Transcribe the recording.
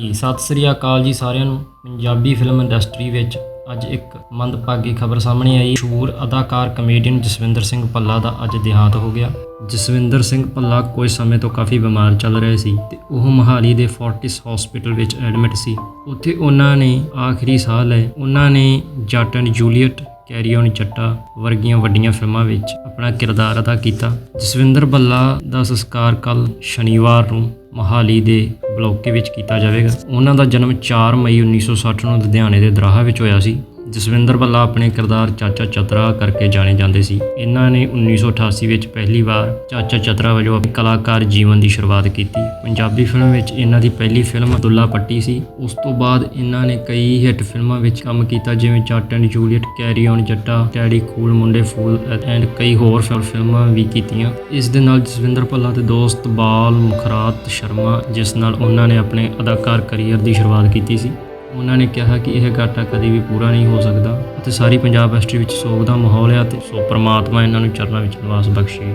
ਸਤਿ ਸ੍ਰੀ ਅਕਾਲ ਜੀ ਸਾਰਿਆਂ ਨੂੰ। ਪੰਜਾਬੀ ਫਿਲਮ ਇੰਡਸਟਰੀ ਵਿੱਚ ਅੱਜ ਇੱਕ ਮੰਦਭਾਗੀ ਖਬਰ ਸਾਹਮਣੇ ਆਈ। ਮਸ਼ਹੂਰ ਅਦਾਕਾਰ ਕਮੇਡੀਅਨ ਜਸਵਿੰਦਰ ਸਿੰਘ ਭੱਲਾ ਦਾ ਅੱਜ ਦੇਹਾਂਤ ਹੋ ਗਿਆ। ਜਸਵਿੰਦਰ ਸਿੰਘ ਭੱਲਾ ਕੁਝ ਸਮੇਂ ਤੋਂ ਕਾਫੀ ਬਿਮਾਰ ਚੱਲ ਰਹੇ ਸੀ ਤੇ ਉਹ ਮਹਾਲੀ ਦੇ ਫੋਰਟਿਸ ਹਸਪੀਟਲ ਵਿੱਚ ਐਡਮਿਟ ਸੀ। ਉੱਥੇ ਉਹਨਾਂ ਨੇ ਆਖਰੀ ਸਾਹ ਲਏ। ਉਹਨਾਂ ਨੇ Jatt and Juliet, carry on Jatta ਵਰਗੀਆਂ ਵੱਡੀਆਂ ਫਿਲਮਾਂ ਵਿੱਚ ਆਪਣਾ ਕਿਰਦਾਰ ਅਦਾ ਕੀਤਾ। ਜਸਵਿੰਦਰ ਭੱਲਾ ਦਾ ਸੰਸਕਾਰ ਕੱਲ ਸ਼ਨੀਵਾਰ ਨੂੰ ਮਹਾਲੀ ਦੇ ਬਲੋਕੇ ਵਿੱਚ ਕੀਤਾ ਜਾਵੇਗਾ। ਉਹਨਾਂ ਦਾ ਜਨਮ 4 ਮਈ 1960 ਨੂੰ ਲੁਧਿਆਣੇ ਦੇ ਦਰਾਹਾ ਵਿੱਚ ਹੋਇਆ ਸੀ। ਜਸਵਿੰਦਰ ਭੱਲਾ ਆਪਣੇ ਕਿਰਦਾਰ ਚਾਚਾ ਚਤਰਾ ਕਰਕੇ ਜਾਣੇ ਜਾਂਦੇ ਸੀ। ਇਹਨਾਂ ਨੇ 1988 ਵਿੱਚ ਪਹਿਲੀ ਵਾਰ ਚਾਚਾ ਚਤਰਾ ਵਜੋਂ ਆਪਣੀ ਕਲਾਕਾਰ ਜੀਵਨ ਦੀ ਸ਼ੁਰੂਆਤ ਕੀਤੀ। ਪੰਜਾਬੀ ਫਿਲਮ ਵਿੱਚ ਇਹਨਾਂ ਦੀ ਪਹਿਲੀ ਫਿਲਮ ਦੁੱਲਾ ਪੱਟੀ ਸੀ। ਉਸ ਤੋਂ ਬਾਅਦ ਇਹਨਾਂ ਨੇ ਕਈ ਹਿੱਟ ਫਿਲਮਾਂ ਵਿੱਚ ਕੰਮ ਕੀਤਾ, ਜਿਵੇਂ Jatt and Juliet, carry on Jatta, daddy cool Munde fool and ਕਈ ਹੋਰ ਫਿਲ- ਫਿਲਮਾਂ ਵੀ ਕੀਤੀਆਂ। ਇਸ ਦੇ ਨਾਲ ਜਸਵਿੰਦਰ ਭੱਲਾ ਦੇ ਦੋਸਤ ਬਾਲ ਮੁਖਰਾਤ ਸ਼ਰਮਾ, ਜਿਸ ਨਾਲ ਉਹਨਾਂ ਨੇ ਆਪਣੇ ਅਦਾਕਾਰ ਕੈਰੀਅਰ ਦੀ ਸ਼ੁਰੂਆਤ ਕੀਤੀ ਸੀ। ਉਹਨਾਂ ਨੇ ਕਿਹਾ ਕਿ ਇਹ ਘਾਟਾ ਕਦੇ ਵੀ ਪੂਰਾ ਨਹੀਂ ਹੋ ਸਕਦਾ ਅਤੇ ਸਾਰੀ ਪੰਜਾਬ ਇੰਡਸਟਰੀ ਵਿੱਚ ਸੋਗ ਦਾ ਮਾਹੌਲ ਹੈ ਅਤੇ ਸੋ ਪ੍ਰਮਾਤਮਾ ਇਹਨਾਂ ਨੂੰ ਚਰਨਾਂ ਵਿੱਚ ਨਿਵਾਸ ਬਖਸ਼ੇ।